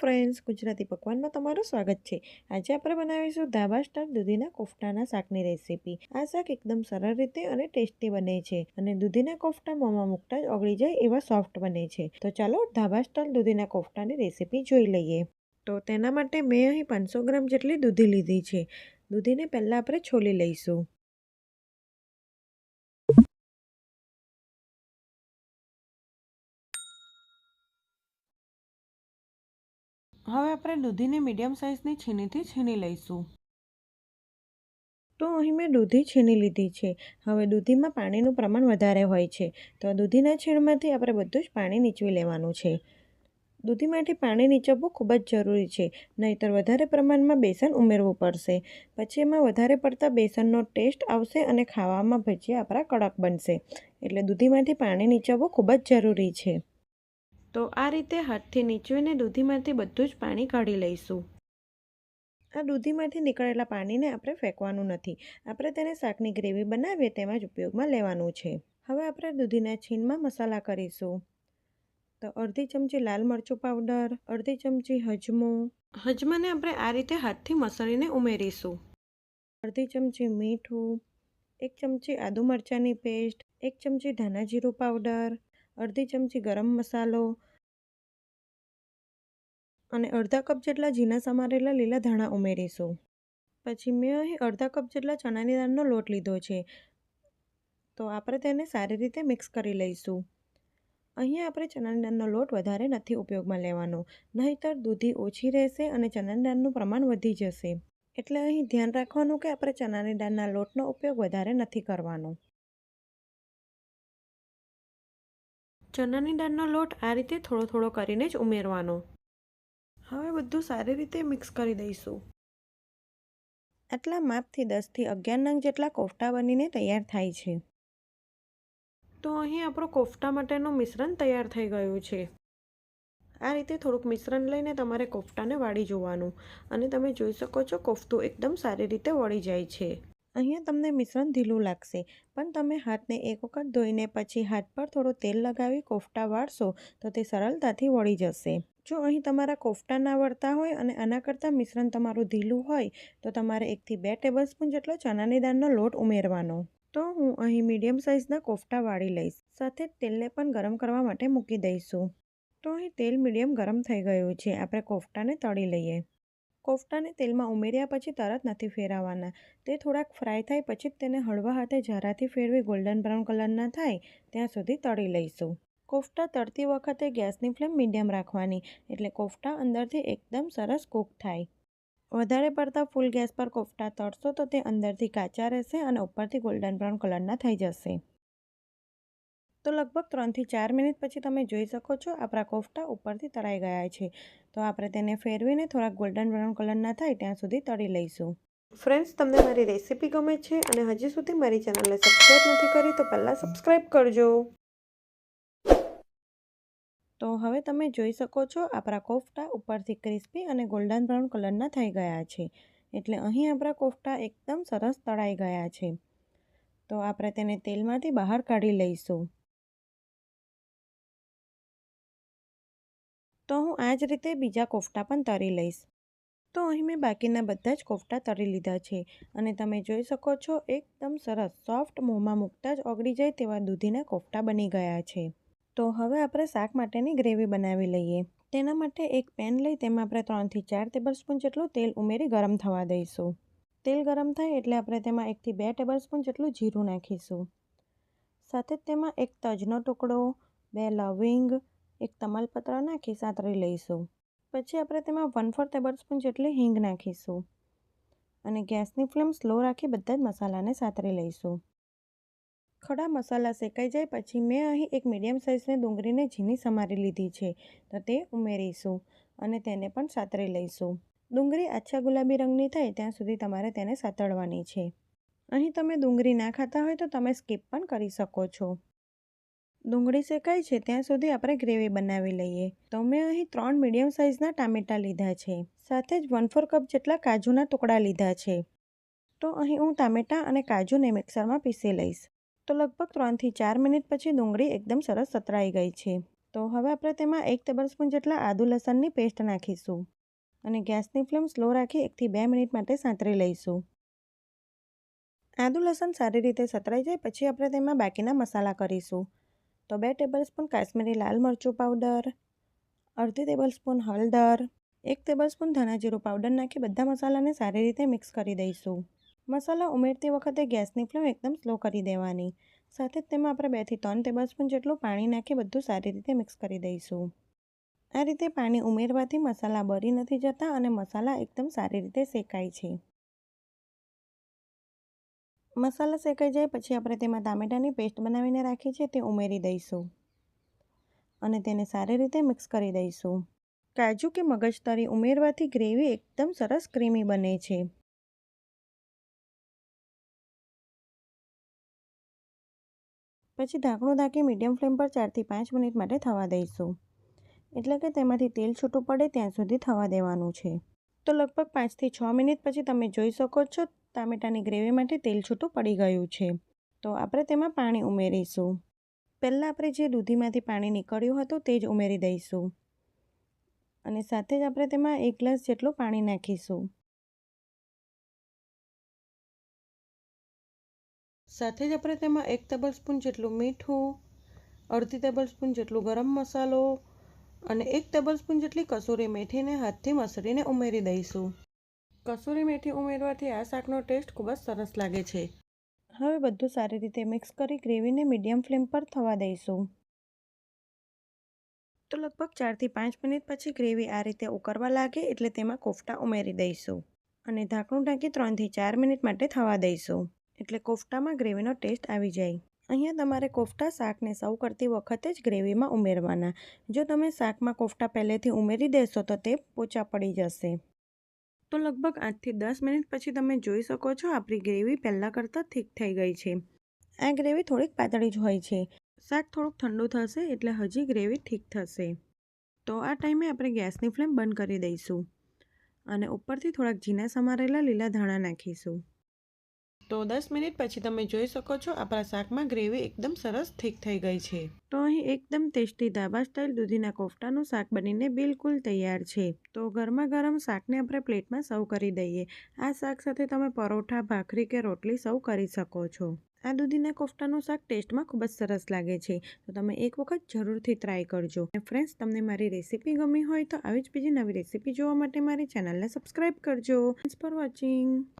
Friends Gujarati પકવાનમાં તમારું સ્વાગત છે. આજે આપણે બનાવીશું ધાબા સ્ટાર દૂધીના કોફટાના શાકની રેસીપી. આ શાક એકદમ સરળ રીતે અને ટેસ્ટી બને છે અને દૂધીના કોફટા મોંમાં મૂકતા જ ઓગળી જાય એવા સોફ્ટ બને છે. તો ચાલો ધાબા સ્ટાર દૂધીના કોફટાની રેસીપી જોઈ લઈએ. તો તેના માટે મેં અહીં પાંચસો ગ્રામ જેટલી દૂધી લીધી છે. દૂધીને પહેલાં આપણે છોલી લઈશું. હવે આપણે દૂધીને મીડિયમ સાઇઝની છીણીથી છીણી લઈશું. તો અહીં મેં દૂધી છીણી લીધી છે. હવે દૂધીમાં પાણીનું પ્રમાણ વધારે હોય છે. તો દૂધીના છીણમાંથી આપણે બધું જ પાણી નીચવી લેવાનું છે. દૂધીમાંથી પાણી નીચવવું ખૂબ જ જરૂરી છે. નહીંતર વધારે પ્રમાણમાં બેસન ઉમેરવું પડશે. પછી એમાં વધારે પડતા બેસનનો ટેસ્ટ આવશે અને ખાવામાં ભજીયા આપણા કડક બનશે. એટલે દૂધીમાંથી પાણી નીચવવું ખૂબ જ જરૂરી છે. તો આ રીતે હાથથી નીચવીને દૂધીમાંથી બધું જ પાણી કાઢી લઈશું. આ દૂધીમાંથી નીકળેલા પાણીને આપણે ફેંકવાનું નથી. આપણે તેને શાકની ગ્રેવી બનાવીએ તેમાં જ ઉપયોગમાં લેવાનું છે. હવે આપણે દૂધીના છીનમાં મસાલા કરીશું. તો અડધી ચમચી લાલ મરચું પાવડર, અડધી ચમચી હજમો. હજમાને આપણે આ રીતે હાથથી મસળીને ઉમેરીશું. અડધી ચમચી મીઠું, એક ચમચી આદુ મરચાંની પેસ્ટ, એક ચમચી ધાણા જીરું પાવડર અડધી ચમચી ગરમ મસાલો અને અડધા કપ જેટલા ઝીણા સમારેલા લીલા ધાણા ઉમેરીશું. પછી મેં અહીં અડધા કપ જેટલા ચણાની દાળનો લોટ લીધો છે. તો આપણે તેને સારી રીતે મિક્સ કરી લઈશું. અહીંયા આપણે ચણાની દાળનો લોટ વધારે નથી ઉપયોગમાં લેવાનો. નહીંતર દૂધી ઓછી રહેશે અને ચણાની દાળનું પ્રમાણ વધી જશે. એટલે અહીં ધ્યાન રાખવાનું કે આપણે ચણાની દાળના લોટનો ઉપયોગ વધારે નથી કરવાનો. ચણાની દાળનો લોટ આ રીતે થોડો થોડો કરીને જ ઉમેરવાનો. હવે બધું સારી રીતે મિક્સ કરી દઈશું. આટલા માપથી દસથી અગિયાર નંગ જેટલા કોફટા બનીને તૈયાર થાય છે. તો અહીં આપણું કોફતા માટેનું મિશ્રણ તૈયાર થઈ ગયું છે. આ રીતે થોડુંક મિશ્રણ લઈને તમારે કોફતાને વાળી જોવાનું. અને તમે જોઈ શકો છો કોફતું એકદમ સારી રીતે વળી જાય છે. અહીંયા તમને મિશ્રણ ઢીલું લાગશે, પણ તમે હાથને એક વખત ધોઈને પછી હાથ પર થોડું તેલ લગાવી કોફતા વાળશો તો તે સરળતાથી વળી જશે. જો અહીં તમારા કોફતા ના વળતા હોય અને આના કરતાં મિશ્રણ તમારું ઢીલું હોય, તો તમારે એકથી બે ટેબલ સ્પૂન જેટલો ચણાની દાળનો લોટ ઉમેરવાનો. તો હું અહીં મીડિયમ સાઇઝના કોફતા વાળી લઈશ, સાથે તેલને પણ ગરમ કરવા માટે મૂકી દઈશું. તો અહીં તેલ મીડિયમ ગરમ થઈ ગયું છે, આપણે કોફતાને તળી લઈએ. કોફતાને તેલમાં ઉમેર્યા પછી તરત નથી ફેરવવાના. તે થોડાક ફ્રાય થાય પછી તેને હળવા હાથે જરાથી ફેરવી ગોલ્ડન બ્રાઉન કલરના થાય ત્યાં સુધી તળી લઈશું. કોફતા તળતી વખતે ગેસની ફ્લેમ મીડિયમ રાખવાની, એટલે કોફતા અંદરથી એકદમ સરસ કૂક થાય. વધારે પડતા ફૂલ ગેસ પર કોફતા તળશો તો તે અંદરથી કાચા રહેશે અને ઉપરથી ગોલ્ડન બ્રાઉન કલરના થઈ જશે. તો લગભગ ત્રણથી ચાર મિનિટ પછી તમે જોઈ શકો છો આપણા કોફતા ઉપરથી તળાઈ ગયા છે. તો આપણે તેને ફેરવીને થોડાક ગોલ્ડન બ્રાઉન કલરના થાય ત્યાં સુધી તળી લઈશું. ફ્રેન્ડ્સ તમને મારી રેસીપી ગમે છે અને હજી સુધી મારી ચેનલને સબસ્ક્રાઈબ નથી કરી તો પહેલાં સબસ્ક્રાઈબ કરજો. તો હવે તમે જોઈ શકો છો આપણા કોફતા ઉપરથી ક્રિસ્પી અને ગોલ્ડન બ્રાઉન કલરના થઈ ગયા છે. એટલે અહીં આપણા કોફતા એકદમ સરસ તળાઈ ગયા છે. તો આપણે તેને તેલમાંથી બહાર કાઢી લઈશું. તો હું આ જ રીતે બીજા કોફતા પણ તરી લઈશ. તો અહીં મેં બાકીના બધા જ કોફતા તરી લીધા છે અને તમે જોઈ શકો છો, એકદમ સરસ સોફ્ટ મોંમાં મૂકતા જ ઓગળી જાય તેવા દૂધીના કોફતા બની ગયા છે. તો હવે આપણે શાક માટેની ગ્રેવી બનાવી લઈએ. તેના માટે એક પેન લઈ તેમાં આપણે ત્રણથી ચાર ટેબલસ્પૂન જેટલું તેલ ઉમેરી ગરમ થવા દઈશું. તેલ ગરમ થાય એટલે આપણે તેમાં એકથી બે ટેબલસ્પૂન જેટલું જીરું નાખીશું. સાથે તેમાં એક તજનો ટુકડો, બે લવિંગ એક તમાલપત્ર નાખી સાતરી લઈશું. પછી આપણે તેમાં વન ફોર ટેબલ સ્પૂન જેટલી હિંગ નાખીશું. અને ગેસની ફ્લેમ સ્લો રાખી બધા જ મસાલાને સાતરી લઈશું. ખડા મસાલા શેકાઈ જાય પછી મેં અહીં એક મીડિયમ સાઇઝની ડુંગળીને ઝીણી સમારી લીધી છે, તો તે ઉમેરીશું અને તેને પણ સાતરી લઈશું. ડુંગળી આછા ગુલાબી રંગની થાય ત્યાં સુધી તમારે તેને સાતળવાની છે. અહીં તમે ડુંગળી ના ખાતા હોય તો તમે સ્કીપ પણ કરી શકો છો. ડુંગળી શેકાય છે, ત્યાં સુધી આપણે ગ્રેવી બનાવી લઈએ. તો મેં અહીં ત્રણ મીડિયમ સાઇઝના ટામેટાં લીધા છે, સાથે જ વન ફોર કપ જેટલા કાજુના ટુકડા લીધા છે. તો અહીં હું ટામેટાં અને કાજુને મિક્સરમાં પીસી લઈશ. તો લગભગ ત્રણથી ચાર મિનિટ પછી ડુંગળી એકદમ સરસ સતરાઈ ગઈ છે. તો હવે આપણે તેમાં એક ટેબલસ્પૂન જેટલા આદુ લસણની પેસ્ટ નાખીશું અને ગેસની ફ્લેમ સ્લો રાખી એકથી બે મિનિટ માટે સાંતરી લઈશું. આદુ લસણ સારી રીતે સતરાઈ જાય પછી આપણે તેમાં બાકીના મસાલા કરીશું. તો બે ટેબલસ્પૂન કાશ્મીરી લાલ મરચું પાવડર અડધી ટેબલસ્પૂન હળદર, એક ટેબલસ્પૂન સ્પૂન જીરું પાવડર નાખી બધા મસાલાને સારી રીતે મિક્સ કરી દઈશું. મસાલા ઉમેરતી વખતે ગેસની ફ્લેમ એકદમ સ્લો કરી દેવાની. સાથે જ તેમાં આપણે બેથી ત્રણ ટેબલસ્પૂન જેટલું પાણી નાખી બધું સારી રીતે મિક્સ કરી દઈશું. આ રીતે પાણી ઉમેરવાથી મસાલા બળી નથી જતા અને મસાલા એકદમ સારી રીતે શેકાય છે. મસાલા શેકાઈ જાય પછી આપણે તેમાં ટામેટાની પેસ્ટ બનાવીને રાખી છે તે ઉમેરી દઈશું. અને તેને સારી રીતે મિક્સ કરી દઈશું. કાજુ કે મગજતરી ઉમેરવાથી ગ્રેવી એકદમ સરસ ક્રીમી બને છે. પછી ઢાંકણું ઢાંકી મીડિયમ ફ્લેમ પર ચારથી પાંચ મિનિટ માટે થવા દઈશું. એટલે કે તેમાંથી તેલ છૂટું પડે ત્યાં સુધી થવા દેવાનું છે. તો લગભગ પાંચથી છ મિનિટ પછી તમે જોઈ શકો છો ટામેટાની ગ્રેવી માટે તેલ છૂટું પડી ગયું છે. તો આપણે તેમાં પાણી ઉમેરીશું. પહેલાં આપણે જે દૂધીમાંથી પાણી નીકળ્યું હતું તે જ ઉમેરી દઈશું. અને સાથે જ આપણે તેમાં એક ગ્લાસ જેટલું પાણી નાખીશું. સાથે જ આપણે તેમાં એક ટેબલ સ્પૂન જેટલું મીઠું, અડધી ટેબલ સ્પૂન જેટલું ગરમ મસાલો અને એક ટેબલ સ્પૂન જેટલી કસૂરી મેથીને હાથથી મસળીને ઉમેરી દઈશું. કસૂરી મેથી ઉમેરવાથી આ શાકનો ટેસ્ટ ખૂબ જ સરસ લાગે છે. હવે બધું સારી રીતે મિક્સ કરી ગ્રેવીને મીડિયમ ફ્લેમ પર થવા દઈશું. તો લગભગ ચારથી પાંચ મિનિટ પછી ગ્રેવી આ રીતે ઉકળવા લાગે એટલે તેમાં કોફતા ઉમેરી દઈશું. અને ઢાંકણું ઢાંકી ત્રણથી ચાર મિનિટ માટે થવા દઈશું. એટલે કોફતામાં ગ્રેવીનો ટેસ્ટ આવી જાય. અહીંયા તમારે કોફતા શાકને સર્વ કરતી વખતે જ ગ્રેવીમાં ઉમેરવાના. જો તમે શાકમાં કોફતા પહેલેથી ઉમેરી દેશો તો તે પોચા પડી જશે. તો લગભગ આઠથી દસ મિનિટ પછી તમે જોઈ શકો છો, આપણી ગ્રેવી પહેલાં કરતાં ઠીક થઈ ગઈ છે. આ ગ્રેવી થોડીક પાતળી જ હોય છે. શાક થોડુંક ઠંડુ થશે એટલે હજી ગ્રેવી ઠીક થશે. તો આ ટાઈમે આપણે ગેસની ફ્લેમ બંધ કરી દઈશું. અને ઉપરથી થોડાક ઝીણા સમારેલા લીલા ધાણા નાખીશું. તો દસ મિનિટ પછી તમે જોઈ શકો છો આપણા શાકમાં ગ્રેવી એકદમ સરસ ઠીક થઈ ગઈ છે. તો અહીં એકદમ ટેસ્ટી ધાબા સ્ટાઇલ દૂધીના કોફતાનું શાક બનીને બિલકુલ તૈયાર છે. તો ગરમા ગરમ શાકને આપણે પ્લેટમાં સર્વ કરી દઈએ. આ શાક સાથે તમે પરોઠા, ભાખરી કે રોટલી સર્વ કરી શકો છો. આ દૂધીના કોફતાનું શાક ટેસ્ટમાં ખૂબ જ સરસ લાગે છે. તો તમે એક વખત જરૂરથી ટ્રાય કરજો. અને ફ્રેન્ડ્સ તમને મારી રેસીપી ગમી હોય તો આવી જ બીજી નવી રેસીપી જોવા માટે મારી ચેનલને સબસ્ક્રાઈબ કરજો. Thanks for watching